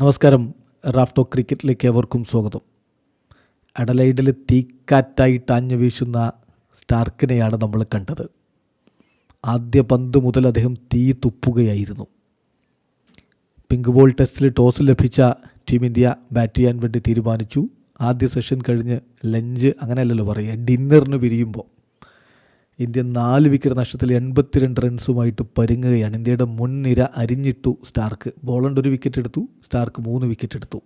നമസ്കാരം. റാഫ്റ്റോ ക്രിക്കറ്റിലേക്ക് ഏവർക്കും സ്വാഗതം. അഡലൈഡിൽ തീക്കാറ്റായിട്ട് ആഞ്ഞു വീശുന്ന സ്റ്റാർക്കിനെയാണ് നമ്മൾ കണ്ടത്. ആദ്യ പന്ത് മുതൽ അദ്ദേഹം തീ തുപ്പുകയായിരുന്നു. പിങ്ക് ബോൾ ടെസ്റ്റിൽ ടോസ് ലഭിച്ച ടീം ഇന്ത്യ ബാറ്റ് ചെയ്യാൻ വേണ്ടി തീരുമാനിച്ചു. ആദ്യ സെഷൻ കഴിഞ്ഞ് ലഞ്ച് അങ്ങനെയല്ലല്ലോ പറയുക ഡിന്നറിന് പിരിയുമ്പോൾ. ഇന്ത്യ നാല് വിക്കറ്റ് നഷ്ടത്തിൽ എൺപത്തിരണ്ട് റൺസുമായിട്ട് പരുങ്ങുകയാണ്. ഇന്ത്യയുടെ മുൻനിര അരിഞ്ഞിട്ടു സ്റ്റാർക്ക്. ബോളണ്ട് ഒരു വിക്കറ്റ് എടുത്തു സ്റ്റാർക്ക് മൂന്ന് വിക്കറ്റ് എടുത്തു.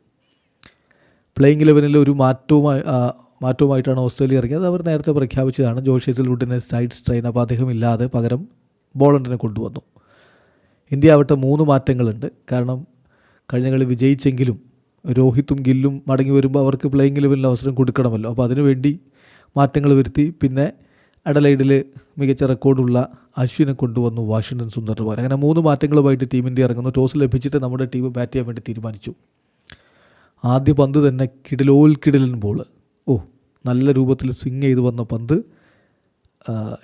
പ്ലേയിങ് ഇലവനിൽ ഒരു മാറ്റവുമായി മാറ്റവുമായിട്ടാണ് ഓസ്ട്രേലിയ ഇറങ്ങിയത്. അവർ നേരത്തെ പ്രഖ്യാപിച്ചതാണ്. ജോഷ് ഹെസൽവുഡിനെ സൈഡ് സ്ട്രെയിൻ അപ്പോൾ അദ്ദേഹം ഇല്ലാതെ പകരം ബോളണ്ടിനെ കൊണ്ടുവന്നു. ഇന്ത്യ ആവട്ടെ മൂന്ന് മാറ്റങ്ങളുണ്ട്. കാരണം കഴിഞ്ഞ കളി വിജയിച്ചെങ്കിലും രോഹിത്തും ഗില്ലും മടങ്ങി വരുമ്പോൾ അവർക്ക് പ്ലേയിങ് ലെവലിൽ അവസരം കൊടുക്കണമല്ലോ. അപ്പോൾ അതിനുവേണ്ടി മാറ്റങ്ങൾ വരുത്തി. പിന്നെ അഡലൈഡിൽ മികച്ച റെക്കോർഡുള്ള അശ്വിനെ കൊണ്ടുവന്നു വാഷിങ്ടൺ സുന്ദർ പോലെ അങ്ങനെ മൂന്ന് മാറ്റങ്ങളുമായിട്ട് ടീം ഇന്ത്യ ഇറങ്ങുന്നു. ടോസ് ലഭിച്ചിട്ട് നമ്മുടെ ടീം ബാറ്റ് ചെയ്യാൻ വേണ്ടി തീരുമാനിച്ചു. ആദ്യ പന്ത് തന്നെ കിടിലോൽ കിടിലൻ ബോൾ ഓ നല്ല രൂപത്തിൽ സ്വിങ് ചെയ്ത് വന്ന പന്ത്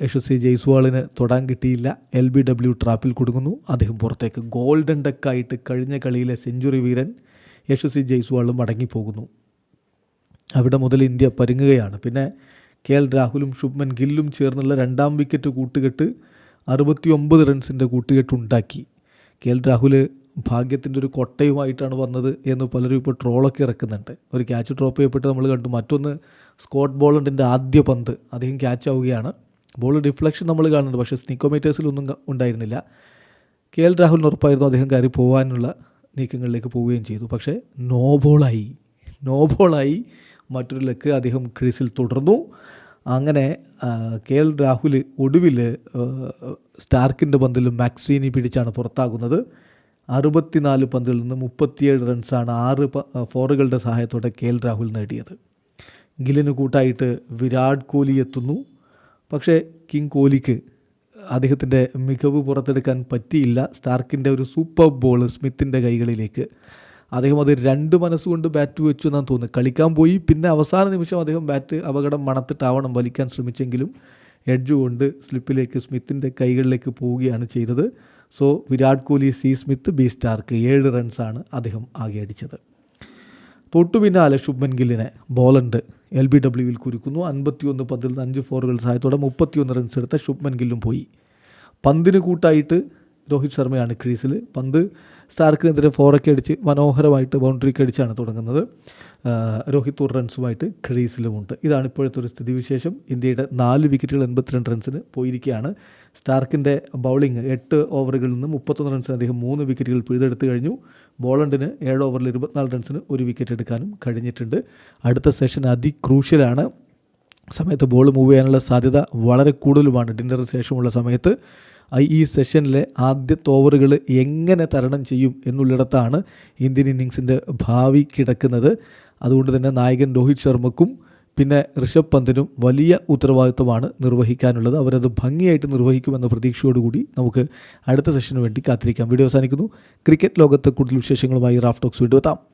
യശസ്വി ജയ്സ്വാളിന് തൊടാൻ കിട്ടിയില്ല. എൽ ബി ഡബ്ല്യു ട്രാപ്പിൽ കൊടുക്കുന്നു അദ്ദേഹം പുറത്തേക്ക്. ഗോൾഡൻ ഡക്കായിട്ട് കഴിഞ്ഞ കളിയിലെ സെഞ്ചുറി വീരൻ യശസ്വി ജയ്സ്വാളും മടങ്ങിപ്പോകുന്നു. അവിടെ മുതൽ ഇന്ത്യ പരുങ്ങുകയാണ്. പിന്നെ കെ എൽ രാഹുലും ശുഭ്മൻ ഗില്ലും ചേർന്നുള്ള രണ്ടാം വിക്കറ്റ് കൂട്ടുകെട്ട് അറുപത്തി ഒമ്പത് റൺസിന്റെ കൂട്ടുകെട്ട് ഉണ്ടാക്കി കെ എൽ രാഹുൽ ഭാഗ്യത്തിന്റെ ഒരു കൊട്ടയുമായിട്ടാണ് വന്നത് എന്ന് പലരും ഇപ്പോൾ ട്രോളൊക്കെ ഇറക്കുന്നുണ്ട്. ഒരു ക്യാച്ച് ഡ്രോപ്പ് ചെയ്യപ്പെട്ട് നമ്മൾ കണ്ടു. മറ്റൊന്ന് സ്കോട്ട് ബോളണ്ടിന്റെ ആദ്യ പന്ത്. അദ്ദേഹം ക്യാച്ച് ആവുകയാണ്. ബോൾ ഡിഫ്ലക്ഷൻ നമ്മൾ കാണുന്നുണ്ട്. പക്ഷേ സ്നിക്കോമീറ്റേഴ്സിലൊന്നും ഉണ്ടായിരുന്നില്ല. കെ എൽ രാഹുലിന് ഉറപ്പായിരുന്നു അദ്ദേഹം കയറി പോകാനുള്ള നീക്കങ്ങളിലേക്ക് പോവുകയും ചെയ്തു. പക്ഷേ നോ ബോളായി. നോ ബോളായി. മറ്റൊരു ലക്ക് അദ്ദേഹം ക്രീസിൽ തുടർന്നു. അങ്ങനെ കെ എൽ രാഹുൽ ഒടുവിൽ സ്റ്റാർക്കിന്റെ പന്തിൽ മാക്സ്വീനി പിടിച്ചാണ് പുറത്താകുന്നത്. അറുപത്തിനാല് പന്തിൽ നിന്ന് മുപ്പത്തിയേഴ് റൺസാണ് ആറ് ഫോറുകളുടെ സഹായത്തോടെ കെ എൽ രാഹുൽ നേടിയത്. ഗിലിന് കൂട്ടായിട്ട് വിരാട് കോഹ്ലി എത്തുന്നു. പക്ഷേ കിങ് കോഹ്ലിക്ക് അദ്ദേഹത്തിന്റെ മികവ് പുറത്തെടുക്കാൻ പറ്റിയില്ല. സ്റ്റാർക്കിന്റെ ഒരു സൂപ്പർ ബോൾ സ്മിത്തിന്റെ കൈകളിലേക്ക് അദ്ദേഹം അത് രണ്ട് മനസ്സുകൊണ്ട് ബാറ്റ് വെച്ചു എന്നാണ് തോന്നുന്നത്. കളിക്കാൻ പോയി പിന്നെ അവസാന നിമിഷം അദ്ദേഹം ബാറ്റ് അപകടം മണത്തിട്ടാവണം വലിക്കാൻ ശ്രമിച്ചെങ്കിലും എഡ്ജ് കൊണ്ട് സ്ലിപ്പിലേക്ക് സ്മിത്തിന്റെ കൈകളിലേക്ക് പോവുകയാണ് ചെയ്തത്. So Virat Kohli C. Smith B. Starc ഏഴ് റൺസാണ് അദ്ദേഹം ആകെ അടിച്ചത്. തൊട്ടു പിന്നാലെ ശുഭ്മൻ ഗില്ലിനെ ബോളണ്ട് എൽ ബി ഡബ്ല്യുവിൽ കുരുക്കുന്നു. അൻപത്തിയൊന്ന് പന്തിൽ നിന്ന് അഞ്ച് ഫോറുകൾ സഹായത്തോടെ മുപ്പത്തിയൊന്ന് റൺസ് എടുത്ത ശുഭ്മൻ ഗില്ലും പോയി. പന്തിന് കൂട്ടായിട്ട് രോഹിത് ശർമ്മയാണ് ക്രീസിൽ. പന്ത് സ്റ്റാർക്കിനെതിരെ ഫോറൊക്കെ അടിച്ച് മനോഹരമായിട്ട് ബൗണ്ടറിക്ക് അടിച്ചാണ് തുടങ്ങുന്നത്. രോഹിത് ഒരു റൺസുമായിട്ട് ക്രീസിലുമുണ്ട്. ഇതാണ് ഇപ്പോഴത്തെ ഒരു സ്ഥിതിവിശേഷം. ഇന്ത്യയുടെ നാല് വിക്കറ്റുകൾ എൺപത്തിരണ്ട് റൺസിന് പോയിരിക്കുകയാണ്. സ്റ്റാർക്കിന്റെ ബൗളിംഗ് എട്ട് ഓവറുകളിൽ നിന്ന് മുപ്പത്തൊന്ന് റൺസിന് അദ്ദേഹം മൂന്ന് വിക്കറ്റുകൾ പിഴുതെടുത്ത് കഴിഞ്ഞു. ബോളണ്ടിന് ഏഴ് ഓവറിൽ ഇരുപത്തിനാല് റൺസിന് ഒരു വിക്കറ്റ് എടുക്കാനും കഴിഞ്ഞിട്ടുണ്ട്. അടുത്ത സെഷൻ അതിക്രൂഷ്യലാണ്. സമയത്ത് ബോൾ മൂവ് ചെയ്യാനുള്ള സാധ്യത വളരെ കൂടുതലുമാണ്. ഡിന്നറിന് ശേഷമുള്ള സമയത്ത് ഈ സെഷനിലെ ആദ്യ ഓവറുകൾ എങ്ങനെ തരണം ചെയ്യും എന്നുള്ളിടത്താണ് ഇന്ത്യൻ ഇന്നിങ്സിന്റെ ഭാവി കിടക്കുന്നത്. അതുകൊണ്ട് തന്നെ നായകൻ രോഹിത് ശർമ്മക്കും പിന്നെ ഋഷഭ് പന്തിനും വലിയ ഉത്തരവാദിത്വമാണ് നിർവഹിക്കാനുള്ളത്. അവരത് ഭംഗിയായിട്ട് നിർവഹിക്കുമെന്ന പ്രതീക്ഷയോടുകൂടി നമുക്ക് അടുത്ത സെഷന് വേണ്ടി കാത്തിരിക്കാം. വീഡിയോ അവസാനിക്കുന്നു. ക്രിക്കറ്റ് ലോകത്തെ കൂടുതൽ വിശേഷങ്ങളുമായി റാഫ്റ്റോക്സ് വീണ്ടും എത്താം.